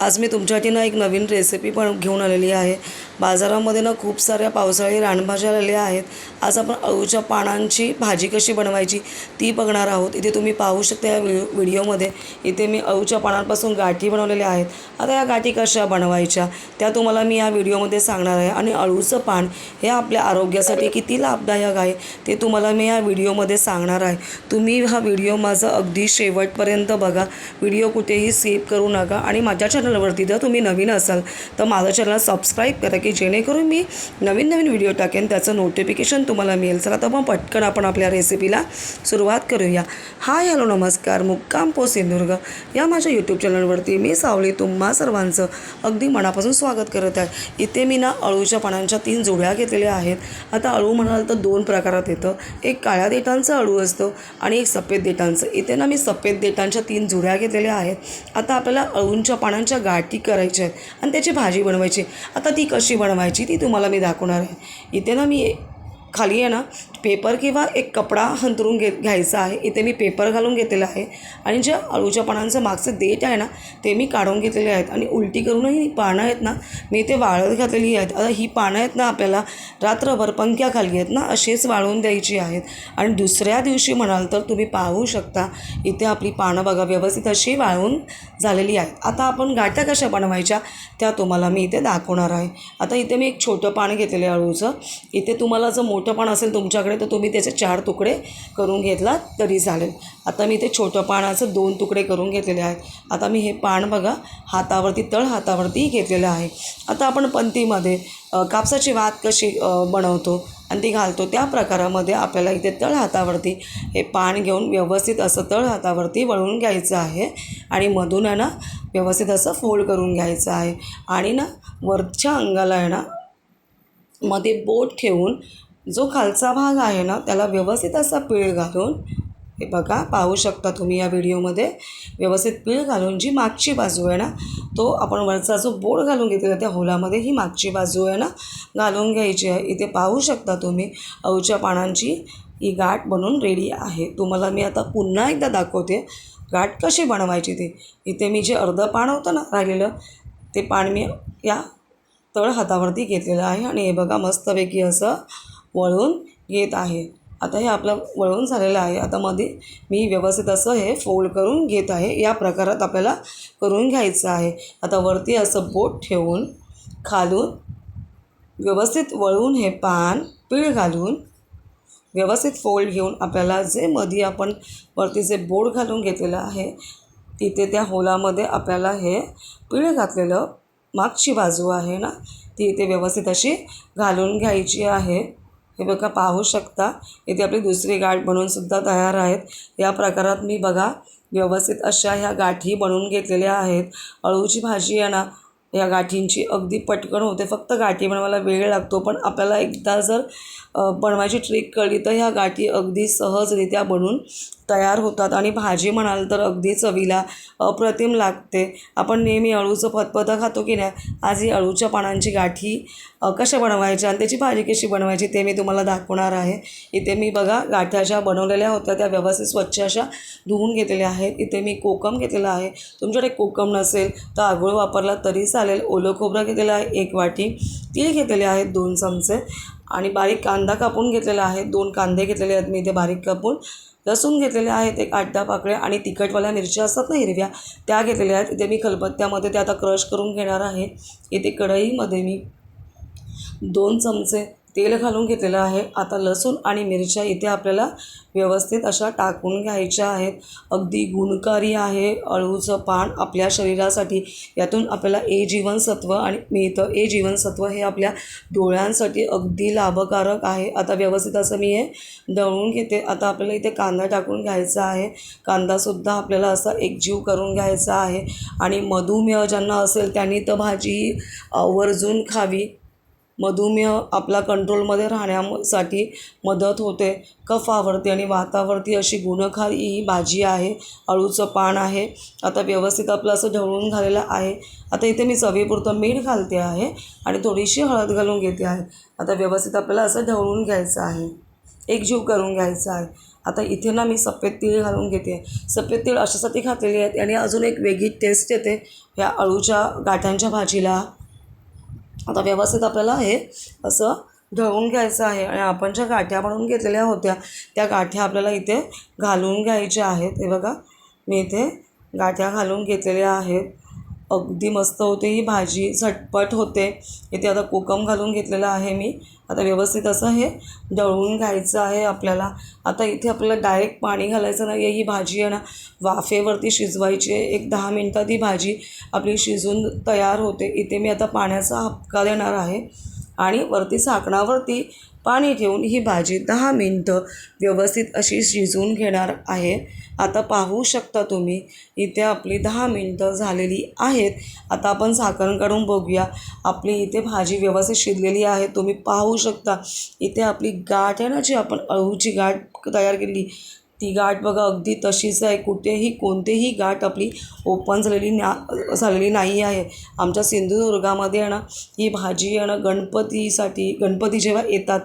आज मी तुमच्यासाठी ना एक नवीन रेसिपी पण घेऊन आलेली आहे. बाजारामध्ये ना खूप साऱ्या पावसाळी रानभाज्या आलेल्या आहेत. आज आपण अळूच्या पानांची भाजी कशी बनवायची ती बघणार आहोत. इथे तुम्ही पाहू शकता या व्हिडिओ व्हिडिओमध्ये. इथे मी अळूच्या पानांपासून गाठी बनवलेल्या आहेत. आता या गाठी कशा बनवायच्या त्या तुम्हाला मी या व्हिडिओमध्ये सांगणार आहे. आणि अळूचं पान हे आपल्या आरोग्यासाठी किती लाभदायक आहे ते तुम्हाला मी या व्हिडिओमध्ये सांगणार आहे. तुम्ही हा व्हिडिओ माझा अगदी शेवटपर्यंत बघा. व्हिडिओ कुठेही स्किप करू नका. आणि माझ्या चॅनलवरती जर तुम्ही नवीन असाल तर माझं चॅनल सबस्क्राईब करा की की जेणेकरून मी नवीन नवीन व्हिडिओ टाकेन त्याचं नोटिफिकेशन तुम्हाला मिळेल. चला तर मग पटकन आपण आपल्या रेसिपीला सुरुवात करूया. हाय हॅलो नमस्कार. मुक्काम पो सिंधुदुर्ग. या माझ्या यूट्यूब चॅनलवरती मी सावली तुम्हा सर्वांचं अगदी मनापासून स्वागत करत आहे. इथे मी ना अळूच्या पानांच्या तीन जोड्या घेतलेल्या आहेत. आता अळू म्हणाल तर दोन प्रकारात येतं. एक काळ्या देठांचं अळू असतं आणि एक सफेद देठांचं. इथे ना मी सफेद देठांच्या तीन जुड्या घेतलेल्या आहेत. आता आपल्याला अळूंच्या पानांच्या गाठी करायच्या आहेत आणि त्याची भाजी बनवायची आता ती कशी बनवायची ती तुम्हाला मी दाखवणार आहे. इथे ना मी खाली आहे ना पेपर किंवा एक कपडा हंतरून घे घ्यायचा आहे इथे मी पेपर घालून घेतलेला आहे. आणि ज्या अळूच्या पानांचं मागचं देठ आहे ना ते मी काढून घेतलेले आहेत. आणि उलटी करूनही पानं आहेत ना मी इथे वाळत घातलेली आहेत. आता ही पानं आहेत ना आपल्याला रात्रभर पंख्याखाली आहेत ना अशीच वाळवून द्यायची आहेत. आणि दुसऱ्या दिवशी म्हणाल तर तुम्ही पाहू शकता इथे आपली पानं बघा व्यवस्थित अशी वाळवून झालेली आहेत. आता आपण गाठ्या कशा बनवायच्या त्या तुम्हाला मी इथे दाखवणार आहे. आता इथे मी एक छोटं पान घेतलेलं आहे अळूचं इथे तुम्हाला जर मोठं पान असेल तुमच्याकडे तर तुम्ही त्याचे चार तुकडे करून घेतला तरी चालेल. आता मी ते छोटं पानाचं दोन तुकडे करून घेतलेले आहेत. आता मी हे पान बघा हातावरती तळ हातावरती घेतलेलं आहे. आता आपण पंथीमध्ये कापसाची वात कशी बनवतो आणि ती घालतो त्या प्रकारामध्ये आपल्याला इथे तळ हातावरती हे पान घेऊन व्यवस्थित असं तळ हातावरती वळून घ्यायचं आहे आणि मधून आहे ना व्यवस्थित असं फोल्ड करून घ्यायचं आहे. आणि ना वरच्या अंगाला आहे ना मध्ये बोट ठेवून जो खालचा भाग आहे ना त्याला व्यवस्थित असा पीळ घालून हे बघा पाहू शकता तुम्ही या व्हिडिओमध्ये व्यवस्थित पीळ घालून जी मागची बाजू आहे ना तो आपण वरचा जो बोर्ड घालून घेतलेला त्या होलामध्ये ही मागची बाजू आहे ना घालून घ्यायची आहे. इथे पाहू शकता तुम्ही अवच्या पानांची ही गाठ बनून रेडी आहे. तुम्हाला मी आता पुन्हा एकदा दाखवते गाठ कशी बनवायची ती. इथे मी जे अर्धं पान होतं ना राहिलेलं ते पान मी या तळ हातावरती घेतलेलं आहे. आणि हे बघा मस्तपैकी असं वळून घेत आहे. आता हे आपलं वळून झालेलं आहे. आता मध्ये मी व्यवस्थित असं हे फोल्ड करून घेत आहे. या प्रकारात आपल्याला करून घ्यायचं आहे. आता वरती असं बोट ठेवून खालून व्यवस्थित वळून हे पान पीळ घालून व्यवस्थित फोल्ड घेऊन आपल्याला जे मध्ये आपण वरती जे बोर्ड घालून घेतलेलं आहे तिथे त्या होलामध्ये आपल्याला हे पीळ घातलेलं मागची बाजू आहे ना ती इथे व्यवस्थित अशी घालून घ्यायची आहे. हे बघा पाहू शकता. इथे आपली दुसरी गाठ बनवूनसुद्धा तयार आहेत. या प्रकारात मी बघा व्यवस्थित अशा ह्या गाठी बनवून घेतलेल्या आहेत. अळूची भाजी आहे ना या गाठींची अगदी पटकन होते. फक्त गाठी बनवायला वेळ लागतो पण आपल्याला एकदा जर बनवायची ट्रिक कळली तर ह्या गाठी अगदी सहजरित्या बनून तयार होतात. आणि भाजी म्हणाल तर अगदी चवीला अप्रतिम लागते. आपण नेहमी अळूचं फतफतं खातो की नाही? आज ही अळूच्या पानांची गाठी कशा बनवायच्या आणि त्याची भाजी कशी बनवायची ते मी तुम्हाला दाखवणार आहे. इथे मी बघा गाठ्या ज्या बनवलेल्या होत्या त्या व्यवस्थित स्वच्छ अशा धुवून घेतलेल्या आहेत. इथे मी कोकम घेतलेला आहे. तुमच्याकडे कोकम नसेल तर आगोळ वापरला तरी चालेल. ओलं खोबरं घेतलेलं आहे एक वाटी तीळ घेतलेले आहेत दोन चमचे. आणि बारीक कांदा कापून घेतलेला आहे. दोन कांदे घेतलेले आहेत. मी इथे बारीक कापून. लसूण घेतलेले आहेत. एक आठ दहा पाकळ्या आणि तिखटवाल्या मिरच्या असतात ना हिरव्या त्या घेतलेल्या आहेत. इथे मी खलबत्त्यामध्ये त्या आता क्रश करून घेणार आहे. इथे कढईमध्ये मी दोन चमचे तेल घालून घेतलेलं आहे. आता लसूण आणि मिरच्या इथे आपल्याला व्यवस्थित अशा टाकून घ्यायच्या आहेत. अगदी गुणकारी आहे अळूचं पान आपल्या शरीरासाठी. यातून आपल्याला ए जीवनसत्व आणि मिळतं ए जीवनसत्व हे आपल्या डोळ्यांसाठी अगदी लाभकारक आहे. आता व्यवस्थित असं मी हे दळून घेते. आता आपल्याला इथे कांदा टाकून घ्यायचा आहे. कांदासुद्धा आपल्याला असा एकजीव करून घ्यायचा आहे. आणि मधुमेह ज्यांना असेल त्यांनी तर भाजी आवर्जून खावी. मधुमेह आपला कंट्रोलमध्ये राहण्यासाठी मदत होते. कफावरती आणि वातावरती अशी गुणखारी ही भाजी आहे. अळूचं पान आहे. आता व्यवस्थित आपलं असं ढवळून झालेलं आहे. आता इथे मी चवीपुरतं मीठ घालते आहे आणि थोडीशी हळद घालून घेते आहे. आता व्यवस्थित आपल्याला असं ढवळून घ्यायचं आहे. एकजीव करून घ्यायचं आहे. आता इथे ना मी सफेद तीळ घालून घेते. सफेद तीळ अशासाठी घातलेली आहेत आणि अजून एक वेगळी टेस्ट येते. ह्या अळूच्या गाठ्यांच्या भाजीला आता व्यवस्थित आपल्याला हे असं ढवून घ्यायचं आहे आणि आपण ज्या गाठ्या बनवून घेतलेल्या होत्या त्या गाठ्या आपल्याला इथे घालून घ्यायच्या आहेत. हे बघा मी इथे गाठ्या घालून घेतलेल्या आहेत. अगदी मस्त होते. ही भाजी झटपट होते. इथे आता कोकम घालून घेतलेलं आहे मी. आता व्यवस्थित असं हे दळून घ्यायचं आहे आपल्याला. आता इथे आपल्याला डायरेक्ट पाणी घालायचं नाही आहे ही भाजी आहे ना वाफेवरती शिजवायची आहे. एक दहा मिनटात ही भाजी आपली शिजून तयार होते. इथे मी आता पाण्याचा हपका देणार आहे. आणि वरती साकणावरती पाणी ठेवून ही भाजी दहा मिनटं व्यवस्थित अशी शिजवून घेणार आहे. आता पाहू शकता तुम्ही इथे आपली दहा मिनटं झालेली आहेत. आता आपण झाकण काढून बघूया. आपली इथे भाजी व्यवस्थित शिजलेली आहे. तुम्ही पाहू शकता इथे आपली गाठ आहे ना जी आपण अळूची गाठ तयार केली ती गाठ बघा अगदी तशीच आहे. कुठेही कोणतेही गाठ आपली ओपन झालेली ना झालेली नाही आहे. आमच्या सिंधुदुर्गामध्ये आहे ना ही भाजी आहे ना गणपतीसाठी गणपती जेव्हा येतात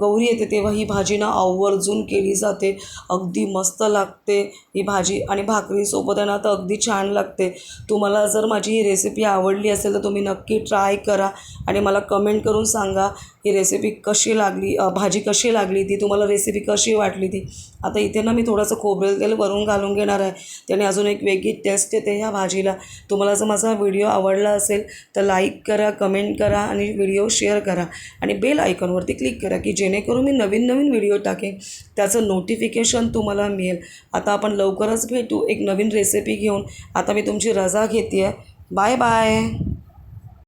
गौरी येते तेव्हा ही भाजी ना आवर्जून केली जाते. अगदी मस्त लागते ही भाजी आणि भाकरीसोबत आहे ना तर अगदी छान लागते. तुम्हाला जर माझी ही रेसिपी आवडली असेल तर तुम्ही नक्की ट्राय करा आणि मला कमेंट करून सांगा ही रेसिपी कशी लागली भाजी कशी लागली ती तुम्हाला रेसिपी कशी वाटली ती. आता इथे ना मी थोडंसं खोबरेल तेल वरून घालून घेणार आहे. त्याने अजून एक वेगळी टेस्ट येते ह्या भाजीला. तुम्हाला जर माझा व्हिडिओ आवडला असेल तर लाईक करा कमेंट करा आणि व्हिडिओ शेअर करा. आणि बेल आयकॉनवरती क्लिक करा की जेणेकरून मी नवीन नवीन व्हिडिओ टाकेन. त्याचं नोटिफिकेशन तुम्हाला मिळेल. आता आपण लवकरच भेटू एक नवीन रेसिपी घेऊन. आता मी तुमची रजा घेते. आहे बाय बाय